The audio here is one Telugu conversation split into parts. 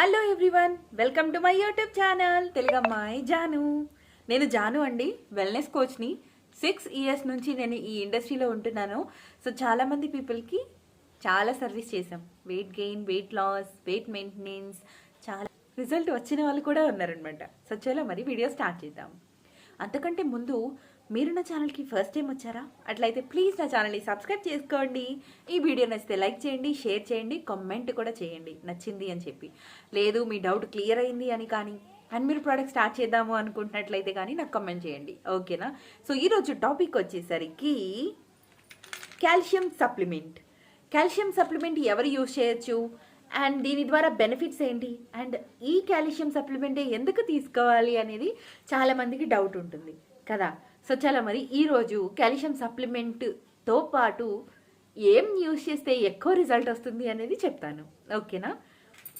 Hello everyone welcome to my YouTube channel తెలుగమ్మాయి Janu. నేను జాను అండి వెల్నెస్ కోచ్ని సిక్స్ ఇయర్స్ నుంచి నేను ఈ ఇండస్ట్రీలో ఉంటున్నాను. సో చాలామంది పీపుల్కి చాలా సర్వీస్ చేశాం. Weight gain weight loss weight maintenance చాలా రిజల్ట్ వచ్చిన వాళ్ళు కూడా ఉన్నారనమాట సో చలో మరి వీడియో స్టార్ట్ చేద్దాం. అంతకంటే ముందు మీరు నా ఛానల్కి ఫస్ట్ టైం వచ్చారా? అట్లయితే ప్లీజ్ నా ఛానల్ని సబ్స్క్రైబ్ చేసుకోండి. ఈ వీడియో నచ్చితే లైక్ చేయండి షేర్ చేయండి కామెంట్ కూడా చేయండి. నచ్చింది అని చెప్పి. లేదు మీ డౌట్ క్లియర్ అయింది అని కానీ అండ్ మీరు ప్రోడక్ట్ స్టార్ట్ చేద్దాము అనుకుంటున్నట్లయితే కానీ నాకు కమెంట్ చేయండి. ఓకేనా? సో ఈరోజు టాపిక్ వచ్చేసరికి కాల్షియం సప్లిమెంట్. కాల్షియం సప్లిమెంట్ ఎవరు యూజ్ చేయొచ్చు? అండ్ దీని ద్వారా బెనిఫిట్స్ ఏంటి? అండ్ ఈ కాల్షియం సప్లిమెంటే ఎందుకు తీసుకోవాలి అనేది చాలామందికి డౌట్ ఉంటుంది. కదా? సో చాలా మరి ఈరోజు కాల్షియం సప్లిమెంట్తో పాటు ఏం యూజ్ చేస్తే ఎక్కువ రిజల్ట్ వస్తుంది అనేది చెప్తాను. ఓకేనా?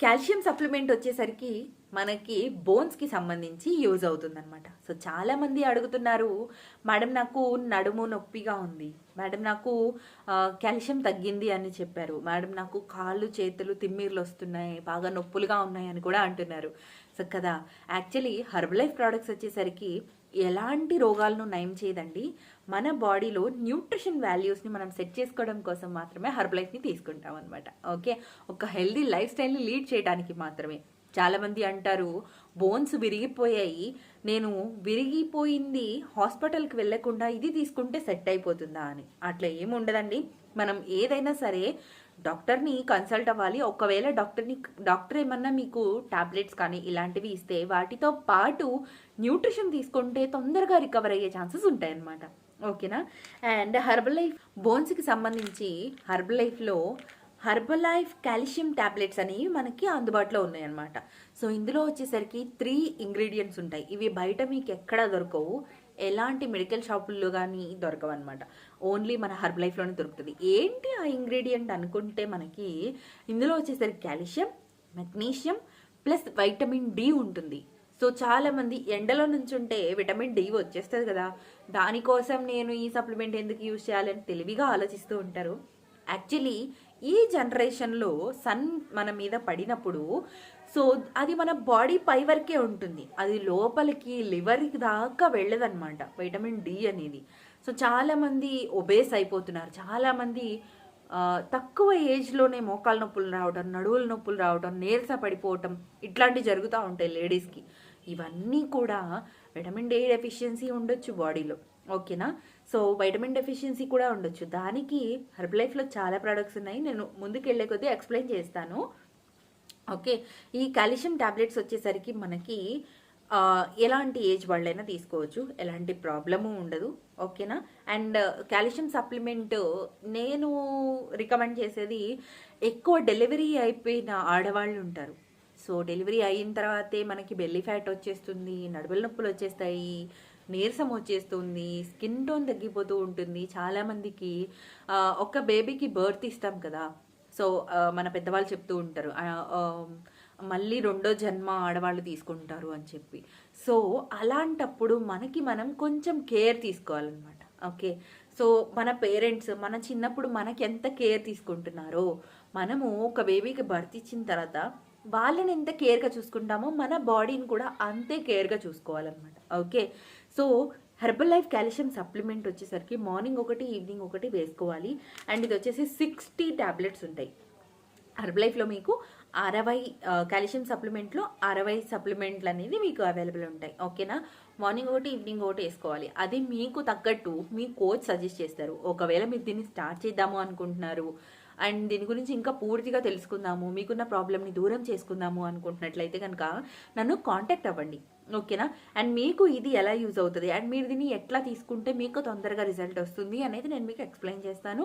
కాల్షియం సప్లిమెంట్ వచ్చేసరికి మనకి బోన్స్కి సంబంధించి యూజ్ అవుతుందన్నమాట. సో చాలామంది అడుగుతున్నారు మేడం నాకు నడుము నొప్పిగా ఉంది. మేడం నాకు కాల్షియం తగ్గింది అని చెప్పారు. మేడం నాకు కాళ్ళు చేతులు తిమ్మిర్లు వస్తున్నాయి బాగా నొప్పులుగా ఉన్నాయి అని కూడా అంటున్నారు. సో కదా యాక్చువల్లీ హర్బలైఫ్ ప్రోడక్ట్స్ వచ్చేసరికి ఎలాంటి రోగాలను నయం చేయదండి. మన బాడీలో న్యూట్రిషన్ వాల్యూస్ని మనం సెట్ చేసుకోవడం కోసం మాత్రమే హర్బలైఫ్ని తీసుకుంటాం అనమాట ఓకే? ఒక హెల్దీ లైఫ్ స్టైల్ని లీడ్ చేయడానికి మాత్రమే. చాలామంది అంటారు బోన్స్ విరిగిపోయాయి. నేను విరిగిపోయింది హాస్పిటల్కి వెళ్ళకుండా ఇది తీసుకుంటే సెట్ అయిపోతుందా అని. అట్లా ఏమి ఉండదండి. మనం ఏదైనా సరే డాక్టర్ని కన్సల్ట్ అవ్వాలి. ఒకవేళ డాక్టర్ని డాక్టర్ ఏమన్నా మీకు టాబ్లెట్స్ కానీ ఇలాంటివి ఇస్తే వాటితో పాటు న్యూట్రిషన్ తీసుకుంటే తొందరగా రికవర్ అయ్యే ఛాన్సెస్ ఉంటాయన్నమాట. ఓకేనా? అండ్ హర్బల్ లైఫ్ బోన్స్కి సంబంధించి హర్బల్ లైఫ్లో హర్బల్ లైఫ్ కాల్షియం టాబ్లెట్స్ అనేవి మనకి అందుబాటులో ఉన్నాయన్నమాట. సో ఇందులో వచ్చేసరికి త్రీ ఇంగ్రీడియంట్స్ ఉంటాయి. ఇవి బయట మీకు ఎక్కడ దొరకవు. ఎలాంటి మెడికల్ షాపుల్లో కానీ దొరకవు అనమాట ఓన్లీ మన హర్బ్ లైఫ్లోనే దొరుకుతుంది. ఏంటి ఆ ఇంగ్రీడియంట్ అనుకుంటే మనకి ఇందులో వచ్చేసరికి calcium magnesium plus vitamin D ఉంటుంది. సో చాలామంది ఎండలో నుంచి ఉంటే విటమిన్ డి వచ్చేస్తుంది కదా. దానికోసం నేను ఈ సప్లిమెంట్ ఎందుకు యూజ్ చేయాలని తెలివిగా ఆలోచిస్తూ ఉంటారు. యాక్చువల్లీ ఈ జనరేషన్లో సన్ మన మీద పడినప్పుడు సో అది మన బాడీ పై వరకే ఉంటుంది. అది లోపలికి లివర్కి దాకా వెళ్ళదన్నమాట. విటమిన్ డి అనేది. సో చాలామంది ఒబేస్ అయిపోతున్నారు. చాలామంది తక్కువ ఏజ్లోనే మోకాల నొప్పులు రావడం నడువుల నొప్పులు రావడం నీరస పడిపోవటం ఇట్లాంటివి జరుగుతూ ఉంటాయి లేడీస్కి. ఇవన్నీ కూడా విటమిన్ డి డెఫిషియన్సీ ఉండొచ్చు బాడీలో. ఓకేనా? సో వైటమిన్ డెఫిషియన్సీ కూడా ఉండొచ్చు. దానికి హెర్బ్ లైఫ్లో చాలా ప్రోడక్ట్స్ ఉన్నాయి. నేను ముందుకు వెళ్ళే కొద్దీ ఎక్స్ప్లెయిన్ చేస్తాను. ఓకే. ఈ కాల్షియం టాబ్లెట్స్ వచ్చేసరికి మనకి ఎలాంటి ఏజ్ వాళ్ళైనా తీసుకోవచ్చు. ఎలాంటి ప్రాబ్లము ఉండదు. ఓకేనా? అండ్ కాల్షియం సప్లిమెంట్ నేను రికమెండ్ చేసేది ఎక్కువ డెలివరీ అయిపోయిన ఆడవాళ్ళు ఉంటారు. సో డెలివరీ అయిన తర్వాతే మనకి బెల్లీ ఫ్యాట్ వచ్చేస్తుంది నడుముల నొప్పులు వచ్చేస్తాయి నీరసం వచ్చేస్తుంది స్కిన్ టోన్ తగ్గిపోతూ ఉంటుంది. చాలామందికి ఒక బేబీకి బర్త్ ఇస్తాం కదా. సో మన పెద్దవాళ్ళు చెప్తూ ఉంటారు మళ్ళీ రెండో జన్మ ఆడవాళ్ళు తీసుకుంటారు అని చెప్పి. సో అలాంటప్పుడు మనకి మనం కొంచెం కేర్ తీసుకోవాలన్నమాట. ఓకే? సో మన పేరెంట్స్ మన చిన్నప్పుడు మనకి ఎంత కేర్ తీసుకుంటున్నారో మనము ఒక బేబీకి బర్త్ ఇచ్చిన తర్వాత వాళ్ళని ఎంత కేర్గా చూసుకుంటామో మన బాడీని కూడా అంతే కేర్గా చూసుకోవాలన్నమాట. Okay? So herbal life calcium supplement వచ్చేసరికి మార్నింగ్ ఒకటి ఈవినింగ్ ఒకటి వేసుకోవాలి. అండ్ ఇది వచ్చేసి సిక్స్టీ ట్యాబ్లెట్స్ ఉంటాయి. హర్బ్ లైఫ్లో మీకు అరవై కాల్షియం సప్లిమెంట్లో అరవై సప్లిమెంట్లు అనేది మీకు అవైలబుల్ ఉంటాయి. ఓకేనా? మార్నింగ్ ఒకటి ఈవినింగ్ ఒకటి వేసుకోవాలి. అది మీకు తగ్గట్టు మీ కోచ్ సజెస్ట్ చేస్తారు. ఒకవేళ మీరు దీన్ని స్టార్ట్ చేద్దాము అనుకుంటున్నారు. అండ్ దీని గురించి ఇంకా పూర్తిగా తెలుసుకుందాము. మీకున్న ప్రాబ్లమ్ని దూరం చేసుకుందాము అనుకుంటున్నట్లయితే కనుక నన్ను కాంటాక్ట్ అవ్వండి. ఓకేనా? అండ్ మీకు ఇది ఎలా యూజ్ అవుతుంది? అండ్ మీరు దీన్ని ఎట్లా తీసుకుంటే మీకు తొందరగా రిజల్ట్ వస్తుంది అనేది నేను మీకు ఎక్స్ప్లెయిన్ చేస్తాను.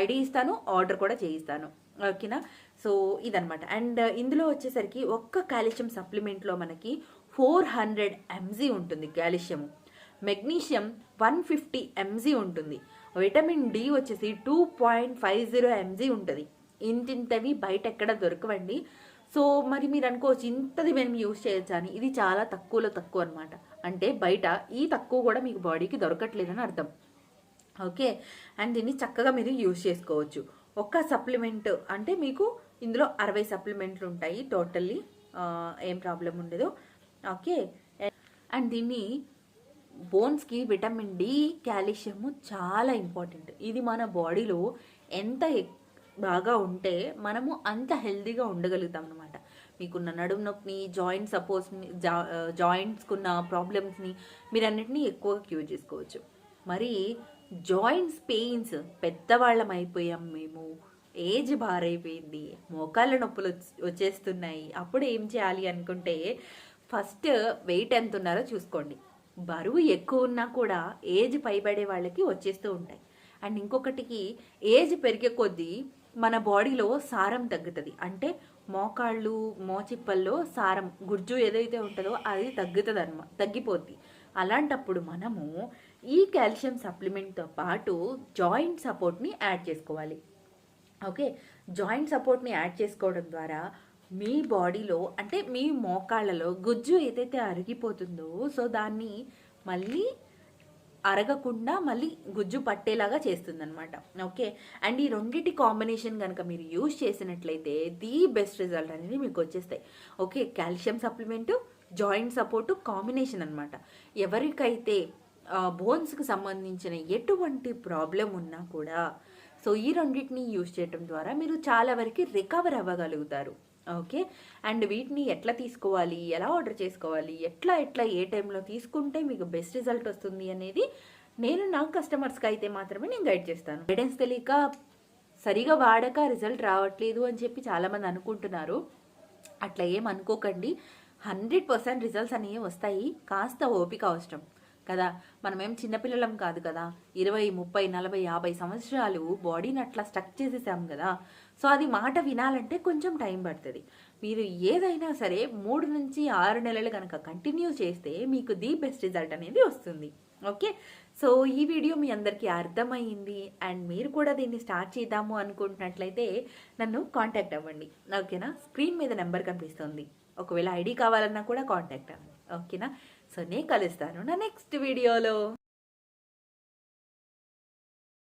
ఐడి ఇస్తాను ఆర్డర్ కూడా చేయిస్తాను. ఓకేనా? సో ఇదనమాట అండ్ ఇందులో వచ్చేసరికి ఒక్క కాల్షియం సప్లిమెంట్లో మనకి ఫోర్ హండ్రెడ్ ఎంజీ ఉంటుంది calcium magnesium one fifty mg ఉంటుంది. విటమిన్ డి వచ్చేసి two point five zero mg ఉంటుంది. ఇంతింతవి బయట ఎక్కడ దొరకవండి. సో మరి మీరు అనుకోవచ్చు ఇంతది మేము యూజ్ చేయొచ్చు అని. ఇది చాలా తక్కువలో తక్కువ అనమాట అంటే బయట ఈ తక్కువ కూడా మీకు బాడీకి దొరకట్లేదని అర్థం. ఓకే? అండ్ దీన్ని చక్కగా మీరు యూజ్ చేసుకోవచ్చు. ఒక్క సప్లిమెంట్ అంటే మీకు ఇందులో అరవై సప్లిమెంట్లు ఉంటాయి టోటల్లీ. ఏం ప్రాబ్లం ఉండదు. ఓకే? అండ్ దీన్ని బోన్స్కి విటమిన్ డి కాల్షియము చాలా ఇంపార్టెంట్. ఇది మన బాడీలో ఎంత బాగా ఉంటే మనము అంత హెల్దీగా ఉండగలుగుతాం అనమాట మీకున్న నడుము నొప్పిని జాయింట్ సపోజ్ జా జాయింట్స్కున్న ప్రాబ్లమ్స్ని మీరన్నిటినీ ఎక్కువగా క్యూర్ చేసుకోవచ్చు. మరి జాయింట్స్ పెయిన్స్ పెద్దవాళ్ళం అయిపోయాం మేము. ఏజ్ బారైపోయింది మోకాళ్ళ నొప్పులు వచ్చి- వచ్చేస్తున్నాయి. అప్పుడు ఏం చేయాలి అనుకుంటే ఫస్ట్ వెయిట్ ఎంత ఉన్నారో చూసుకోండి. బరువు ఎక్కువ ఉన్నా కూడా ఏజ్ పైబడే వాళ్ళకి వచ్చేస్తూ ఉంటాయి. అండ్ ఇంకొకటికి ఏజ్ పెరిగే కొద్దీ మన బాడీలో సారం తగ్గుతుంది. అంటే మోకాళ్ళు మోచిప్పల్లో సారం గుజ్జు ఏదైతే ఉంటుందో అది తగ్గుతుంది అనమాట తగ్గిపోద్ది. అలాంటప్పుడు మనము ఈ కాల్షియం సప్లిమెంట్తో పాటు జాయింట్ సపోర్ట్ని యాడ్ చేసుకోవాలి. ఓకే? జాయింట్ సపోర్ట్ని యాడ్ చేసుకోవడం ద్వారా మీ బాడీలో అంటే మీ మోకాళ్ళలో గుజ్జు ఏదైతే అరిగిపోతుందో సో దాన్ని మళ్ళీ అరగకుండా మళ్ళీ గుజ్జు పట్టేలాగా చేస్తుందన్నమాట. ఓకే? అండ్ ఈ రెండింటి కాంబినేషన్ కనుక మీరు యూజ్ చేసినట్లయితే ది బెస్ట్ రిజల్ట్ అనేది మీకు వచ్చేస్తాయి. Okay? Calcium supplement joint support combination అనమాట ఎవరికైతే బోన్స్కి సంబంధించిన ఎటువంటి ప్రాబ్లం ఉన్నా కూడా సో ఈ రెండింటిని యూజ్ చేయడం ద్వారా మీరు చాలా వరకు రికవర్ అవ్వగలుగుతారు. ఓకే? అండ్ వీటిని ఎట్లా తీసుకోవాలి? ఎలా ఆర్డర్ చేసుకోవాలి? ఎట్లా ఎట్లా ఏ టైంలో తీసుకుంటే మీకు బెస్ట్ రిజల్ట్ వస్తుంది అనేది నేను నా కస్టమర్స్కి అయితే మాత్రమే నేను గైడ్ చేస్తాను. గైడెన్స్ తెలియక సరిగా వాడక రిజల్ట్ రావట్లేదు అని చెప్పి చాలామంది అనుకుంటున్నారు. అట్లా ఏం అనుకోకండి. హండ్రెడ్ పర్సెంట్ రిజల్ట్స్ అనేవి వస్తాయి. కాస్త ఓపిక అవసరం. కదా? మనమేం చిన్నపిల్లలం కాదు కదా? ఇరవై ముప్పై నలభై యాభై సంవత్సరాలు బాడీని అట్లా స్టక్ చేసేసాం కదా? సో అది మాట వినాలంటే కొంచెం టైం పడుతుంది. మీరు ఏదైనా సరే మూడు నుంచి ఆరు నెలలు కనుక కంటిన్యూ చేస్తే మీకు ది బెస్ట్ రిజల్ట్ అనేది వస్తుంది. ఓకే? సో ఈ వీడియో మీ అందరికీ అర్థమైంది అండ్ మీరు కూడా దీన్ని స్టార్ట్ చేద్దాము అనుకుంటున్నట్లయితే నన్ను కాంటాక్ట్ అవ్వండి. ఓకేనా? స్క్రీన్ మీద నెంబర్ కనిపిస్తుంది. ఒకవేళ ఐడి కావాలన్నా కూడా కాంటాక్ట్ అవ్వండి. ఓకేనా? సో నేను కలుస్తాను నా నెక్స్ట్ వీడియోలో.